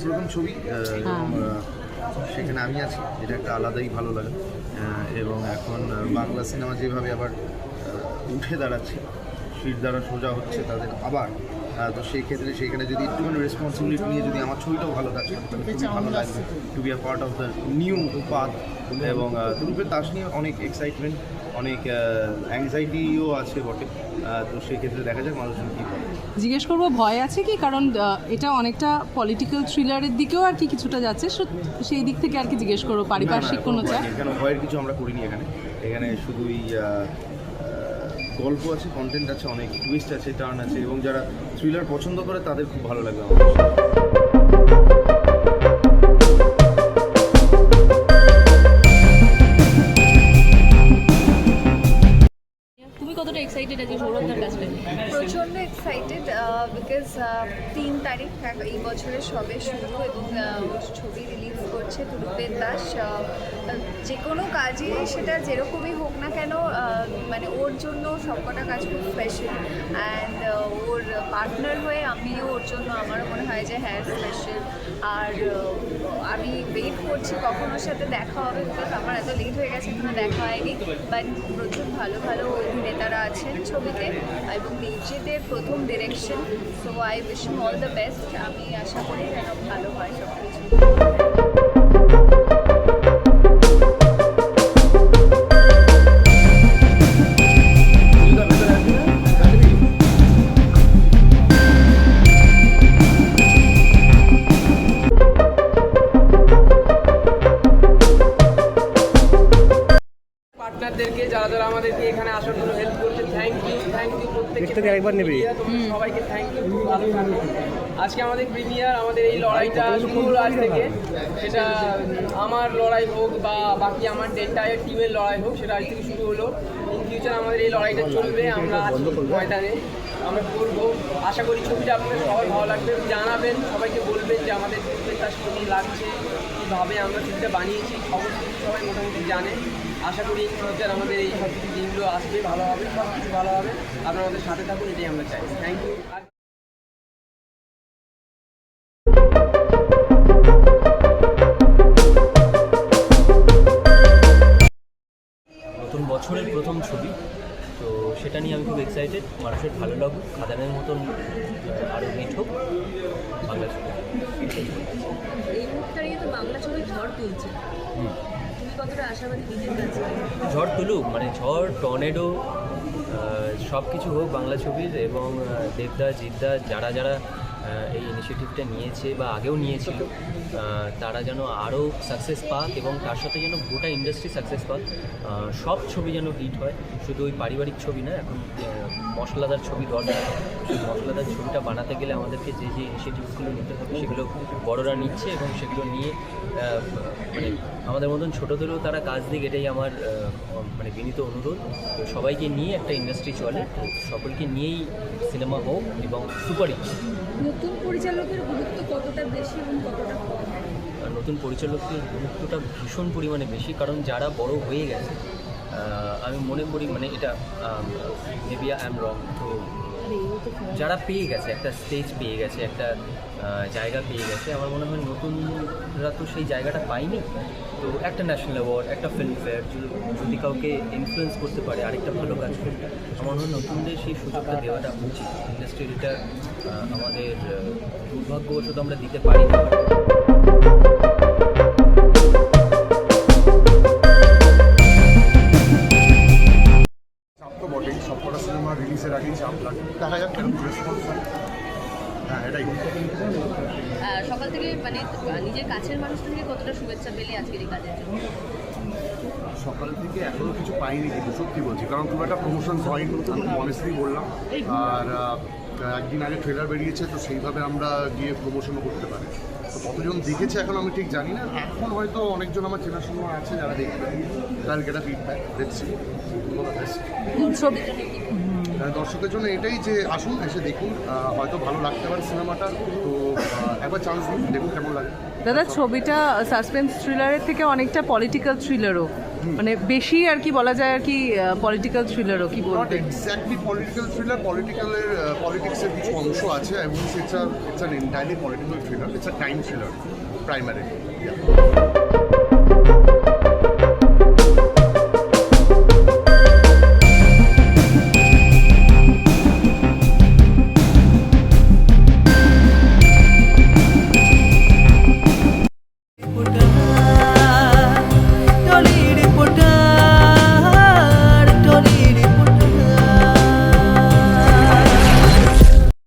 প্রথম ছবি এবং সেখানে আমি আছি এটা একটা আলাদাই ভালো লাগে এবং এখন বাংলা সিনেমা যেভাবে আবার উঠে দাঁড়াচ্ছে সিট দ্বারা সোজা হচ্ছে তাদের আবার তো সেই ক্ষেত্রে সেখানে যদি একটুখানি রেসপন্সিবিলিটি নিয়ে যদি আমার ছবিটাও ভালো থাকে তাহলে খুবই ভালো লাগবে to be a part of the new path এবং রূপের দাস নিয়ে অনেক এক্সাইটমেন্ট অনেক অ্যাংজাইটিও আছে বটে। তো সেই ক্ষেত্রে দেখা যাক মানুষজন কী করে। জিজ্ঞেস করব ভয় আছে কি? কারণ এটা অনেকটা পলিটিক্যাল থ্রিলারের দিকেও আর কি কিছুটা যাচ্ছে। সেই দিক থেকে আর কি জিজ্ঞেস করব পারিপার্শ্বিক কোনো চাপ? এখানে ভয়ের কিছু আমরা করিনি এখানে। এখানে শুধুই গল্প আছে কন্টেন্ট আছে অনেক টুইস্ট আছে টার্ন আছে এবং যারা থ্রিলার পছন্দ করে তাদের খুব ভালো লাগবে আমার। তিন তারিখ এই বছরের সবে শুরু এবং ছবি রিলিজ করছে তুরুপের দাস। যে কোনো কাজই সেটা যেরকমই হোক না কেন মানে ওর জন্য সবকটা কাজ খুব স্পেশাল অ্যান্ড পার্টনার হয়ে আমিও ওর জন্য আমারও মনে হয় যে হ্যাঁ স্পেশাল আর আমি ওয়েট করছি কখন ওর সাথে দেখা হবে বিকজ আমার এত লেট হয়ে গেছে, এখনও দেখা হয়নি। বাট প্রচুর ভালো ভালো অভিনেতারা আছেন ছবিতে এবং নিজেদের প্রথম direction so I wish all the best আমি আশা করি যেন ভালো হয় সব কিছু আসার জন্য হেল্প করছে। থ্যাংক ইউ থ্যাংক ইউ প্রত্যেককে। একবার নেবে। সবাইকে থ্যাংক ইউ ভালো থাকবে আজকে আমাদের প্রিমিয়ার আমাদের এই লড়াইটা শুরু হলো আজ থেকে। সেটা আমার লড়াই হোক বা বাকি আমার এন্টায়ার টিমের লড়াই হোক সেটা আজ থেকে শুরু হলো। ইন ফিউচার আমাদের এই লড়াইটা চলবে আমরা ময়দানে আমরা করব আশা করি ছবিটা আপনাদের সবাই ভালো লাগবে। জানাবেন সবাইকে বলবেন যে আমাদের তার ছবি লাগছে কীভাবে আমরা ছবিটা বানিয়েছি। খবর সবাই মোটামুটি জানে। আশা করি ফিউচার আমাদের এই সব কিছু দিনগুলো আসবে ভালো হবে সব কিছু ভালো হবে। আপনারা আমাদের সাথে থাকুন এটাই আমরা চাই। থ্যাংক ইউ নতুন বছরের প্রথম ছবি তো সেটা নিয়ে আমি খুব এক্সাইটেড মানুষের ভালো লাগুক খাদানের মতন আরও হিট হোক। বাংলা ছবি। এই মুহূর্তে তো বাংলা ছবি ঝড় তুলছে। ঝড় তুলুক মানে ঝড়, টর্নেডো সব কিছু হোক বাংলা ছবির এবং দেবদা, জিদ্দা, যারা যারা এই ইনিশিয়েটিভটা নিয়েছে বা আগেও নিয়েছিল তারা যেন আরও সাকসেস পাক এবং তার সাথে যেন গোটা ইন্ডাস্ট্রি সাকসেস পাক। সব ছবি যেন হিট হয়, শুধু ওই পারিবারিক ছবি না, এখন মশলাদার ছবি দরকার। সেই মশলাদার ছবিটা বানাতে গেলে আমাদেরকে যে যে ইনিশিয়েটিভসগুলো নিতে হবে, সেগুলো বড়রা নিচ্ছে এবং সেগুলো নিয়ে মানে আমাদের মতন ছোটোদেরও তারা কাজ দিক, এটাই আমার মানে বিনীত অনুরোধ। তো সবাইকে নিয়ে একটা ইন্ডাস্ট্রি চলে সকলকে নিয়েই সিনেমা হোক এবং সুপারহিট নতুন পরিচালকের গুরুত্ব কতটা বেশি এবং কতটা কম? নতুন পরিচালকের গুরুত্বটা ভীষণ পরিমাণে বেশি, কারণ যারা বড় হয়ে গেছে আমি মনে করি মানে এটা মেবি আই এম রং তো যারা পেয়ে গেছে, একটা স্টেজ পেয়ে গেছে, একটা জায়গা পেয়ে গেছে, আমার মনে হয় নতুনরা তো সেই জায়গাটা পায়নি। তো একটা ন্যাশনাল অ্যাওয়ার্ড একটা ফিল্মফেয়ার যদি কাউকে ইনফ্লুয়েন্স করতে পারে, আরেকটা ভালো কাজ করতে আমার মনে হয় নতুনদের সেই সুযোগটা দেওয়াটা উচিত। ইন্ডাস্ট্রির এটা আমাদের দুর্ভাগ্যবশত আমরা দিতে পারি না এটাই। সকাল থেকে মানে নিজের কাছের মানুষ থেকে কতটা শুভেচ্ছা পেলে আজকের এই কাজের জন্য? সকাল থেকে এখনও কিছু পাইনি কিন্তু সত্যি বলছি কারণ খুব একটা প্রমোশন হয়নি আমি অনেস্টলি বললাম। আর একদিন আগে ট্রেলার বেরিয়েছে তো সেইভাবে আমরা গিয়ে প্রমোশনও করতে পারি। তো কতজন দেখেছে এখন আমি ঠিক জানি না। এখন হয়তো অনেকজন আমার চেনাশোনা আছে যারা দেখবে। তার গেটা ফিডব্যাক দেখছি দর্শকের জন্য এটাই যে আসুন এসে দেখুন হয়তো ভালো লাগতে পারে সিনেমাটা তো একবার চান্স দিন দেখুন কেমন লাগে। দাদা ছবিটা সাসপেন্স থ্রিলারের থেকে অনেকটা পলিটিক্যাল থ্রিলারও মানে বেশি আর কি বলা যায় আর কি পলিটিক্যাল থ্রিলারও কি বলবেন? এক্স্যাক্টলি পলিটিক্যাল থ্রিলার পলিটিক্যালের পলিটিক্সের কিছু অংশ আছে এবং it's it's an entirely political thriller it's a time thriller primary